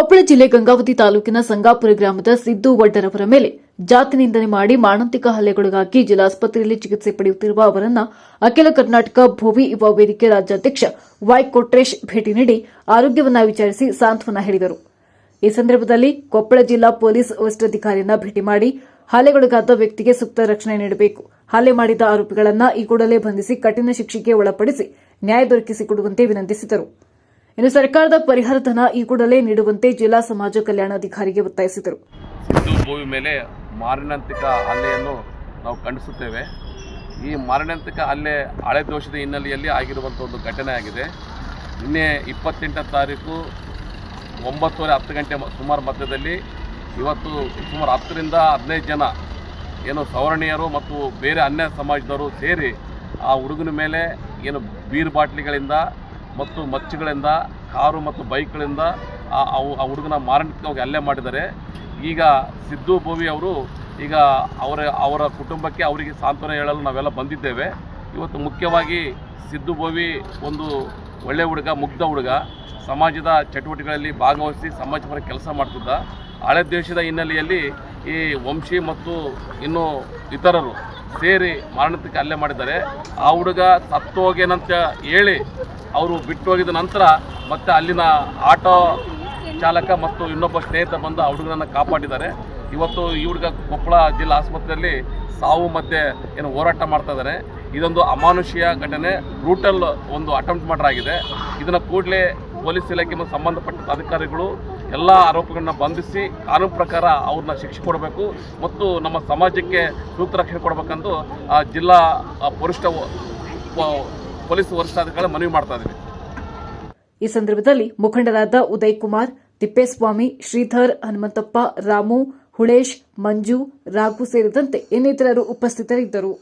ಕೊಪ್ಪಳ ಜಿಲ್ಲೆ ಗಂಗಾವತಿ ತಾಲೂಕಿನ ಸಂಗಾಪುರ ಗ್ರಾಮದ ಸಿದ್ದು ವಡ್ಡರವರ ಮೇಲೆ ಜಾತಿ ನಿಂದನೆ ಮಾಡಿ ಮಾರಣಾಂತಿಕ ಹಲ್ಲೆಗೊಳಗಾಗಿ ಜಿಲ್ಲಾಸ್ಪತ್ರೆಯಲ್ಲಿ ಚಿಕಿತ್ಸೆ ಪಡೆಯುತ್ತಿರುವ ಅವರನ್ನ ಅಖಿಲ ಕರ್ನಾಟಕ ಭೋವಿ ಯುವ ವೇದಿಕೆ ರಾಜ್ಯಾಧ್ಯಕ್ಷ ವೈ ಕೊಟ್ರೇಶ್ ಭೇಟಿ ನೀಡಿ ಆರೋಗ್ಯವನ್ನ ವಿಚಾರಿಸಿ ಸಾಂತ್ವನ ಹೇಳಿದರು. ಈ ಸಂದರ್ಭದಲ್ಲಿ ಕೊಪ್ಪಳ ಜಿಲ್ಲಾ ಪೊಲೀಸ್ ವರಿಷ್ಠಾಧಿಕಾರಿಯನ್ನ ಭೇಟಿ ಮಾಡಿ ಹಲ್ಲೆಗೊಳಗಾದ ವ್ಯಕ್ತಿಗೆ ಸೂಕ್ತ ರಕ್ಷಣೆ ನೀಡಬೇಕು. ಹಲ್ಲೆ ಮಾಡಿದ ಆರೋಪಿಗಳನ್ನ ಈ ಕೂಡಲೇ ಬಂಧಿಸಿ ಕಠಿಣ ಶಿಕ್ಷೆಗೆ ಒಳಪಡಿಸಿ ನ್ಯಾಯ ದೊರಕಿಸಿಕೊಡುವಂತೆ ವಿನಂತಿಸಿದರು. ಇನ್ನು ಸರ್ಕಾರದ ಪರಿಹಾರ ಧನ ಈ ಕೂಡಲೇ ನೀಡುವಂತೆ ಜಿಲ್ಲಾ ಸಮಾಜ ಕಲ್ಯಾಣಾಧಿಕಾರಿಗೆ ಒತ್ತಾಯಿಸಿದರು. ಭೂಮಿ ಮೇಲೆ ಮಾರಣಾಂತಿಕ ಹಲ್ಲೆಯನ್ನು ನಾವು ಖಂಡಿಸುತ್ತೇವೆ. ಈ ಮಾರಣಾಂತಿಕ ಹಲ್ಲೆ ಹಳೆ ದೋಷದ ಹಿನ್ನೆಲೆಯಲ್ಲಿ ಆಗಿರುವಂಥ ಒಂದು ಘಟನೆ ಆಗಿದೆ. ನಿನ್ನೆ ಇಪ್ಪತ್ತೆಂಟನೇ ತಾರೀಕು ಒಂಬತ್ತುವರೆ ಹತ್ತು ಗಂಟೆ ಸುಮಾರು ಮಧ್ಯದಲ್ಲಿ ಇವತ್ತು ಸುಮಾರು ಹತ್ತರಿಂದ ಹದಿನೈದು ಜನ ಏನು ಸವರ್ಣೀಯರು ಮತ್ತು ಬೇರೆ ಅನ್ಯ ಸಮಾಜದವರು ಸೇರಿ ಆ ಹುಡುಗನ ಮೇಲೆ ಏನು ಬೀರ್ ಬಾಟ್ಲಿಗಳಿಂದ ಮತ್ತು ಮಚ್ಚುಗಳಿಂದ, ಕಾರು ಮತ್ತು ಬೈಕ್ಗಳಿಂದ ಆ, ಅವು, ಆ ಹುಡುಗನ ಮಾರಣಾಂತಿಕವಾಗಿ ಹಲ್ಲೆ ಮಾಡಿದ್ದಾರೆ. ಈಗ ಸಿದ್ದು ಭೋವಿ ಅವರು ಈಗ ಅವರ ಅವರ ಕುಟುಂಬಕ್ಕೆ ಅವರಿಗೆ ಸಾಂತ್ವನ ಹೇಳಲು ನಾವೆಲ್ಲ ಬಂದಿದ್ದೇವೆ. ಇವತ್ತು ಮುಖ್ಯವಾಗಿ ಸಿದ್ದು ಭೋವಿ ಒಂದು ಒಳ್ಳೆಯ ಹುಡುಗ, ಮುಗ್ಧ ಹುಡುಗ. ಸಮಾಜದ ಚಟುವಟಿಕೆಗಳಲ್ಲಿ ಭಾಗವಹಿಸಿ ಸಮಾಜ ಪರ ಕೆಲಸ ಮಾಡ್ತಿದ್ದ. ಹಳೆ ದೇಶದ ಹಿನ್ನೆಲೆಯಲ್ಲಿ ಈ ವಂಶಿ ಮತ್ತು ಇನ್ನು ಇತರರು ಸೇರಿ ಮಾರಣಾಂತಿಕ ಹಲ್ಲೆ ಮಾಡಿದ್ದಾರೆ. ಆ ಹುಡುಗ ಸತ್ತೋಗೇನಂತ ಹೇಳಿ ಅವರು ಬಿಟ್ಟು ಹೋಗಿದ ನಂತರ ಮತ್ತೆ ಅಲ್ಲಿನ ಆಟೋ ಚಾಲಕ ಮತ್ತು ಇನ್ನೊಬ್ಬ ಸ್ನೇಹಿತ ಬಂದು ಆ ಹುಡುಗನನ್ನು ಕಾಪಾಡಿದ್ದಾರೆ. ಇವತ್ತು ಈ ಹುಡುಗ ಕೊಪ್ಪಳ ಜಿಲ್ಲಾ ಆಸ್ಪತ್ರೆಯಲ್ಲಿ ಸಾವು ಮತ್ತೆ ಏನು ಹೋರಾಟ ಮಾಡ್ತಾ ಇದ್ದಾರೆ. ಇದೊಂದು ಅಮಾನುಷೀಯ ಘಟನೆ ಬ್ರೂಟಲ್ ಒಂದು ಅಟೆಂಪ್ಟ್ ಮರ್ಡರ್ ಆಗಿದೆ. ಇದನ್ನು ಕೂಡಲೇ ಪೊಲೀಸ್ ಇಲಾಖೆ ಮತ್ತು ಸಂಬಂಧಪಟ್ಟ ಅಧಿಕಾರಿಗಳು ಎಲ್ಲ ಆರೋಪಿಗಳನ್ನ ಬಂಧಿಸಿ ಕಾನೂನು ಪ್ರಕಾರ ಅವ್ರನ್ನ ಶಿಕ್ಷೆ ಕೊಡಬೇಕು ಮತ್ತು ನಮ್ಮ ಸಮಾಜಕ್ಕೆ ಸೂಕ್ತ ರಕ್ಷಣೆ ಕೊಡಬೇಕಂದು ಜಿಲ್ಲಾ ವರಿಷ್ಠ ಪೊಲೀಸ್ ವರಿಷ್ಠಾಧಿಕಾರಿ ಮನವಿ ಮಾಡ್ತಾ ಇದ್ದೀವಿ ಈ ಸಂದರ್ಭದಲ್ಲಿ ಮುಖಂಡರಾದ ಉದಯ್ ಕುಮಾರ್ ತಿಪ್ಪೇಸ್ವಾಮಿ, ಶ್ರೀಧರ್, ಹನುಮಂತಪ್ಪ, ರಾಮು, ಹುಳೇಶ್, ಮಂಜು, ರಾಘು ಸೇರಿದಂತೆ ಇನ್ನಿತರರು ಉಪಸ್ಥಿತರಿದ್ದರು.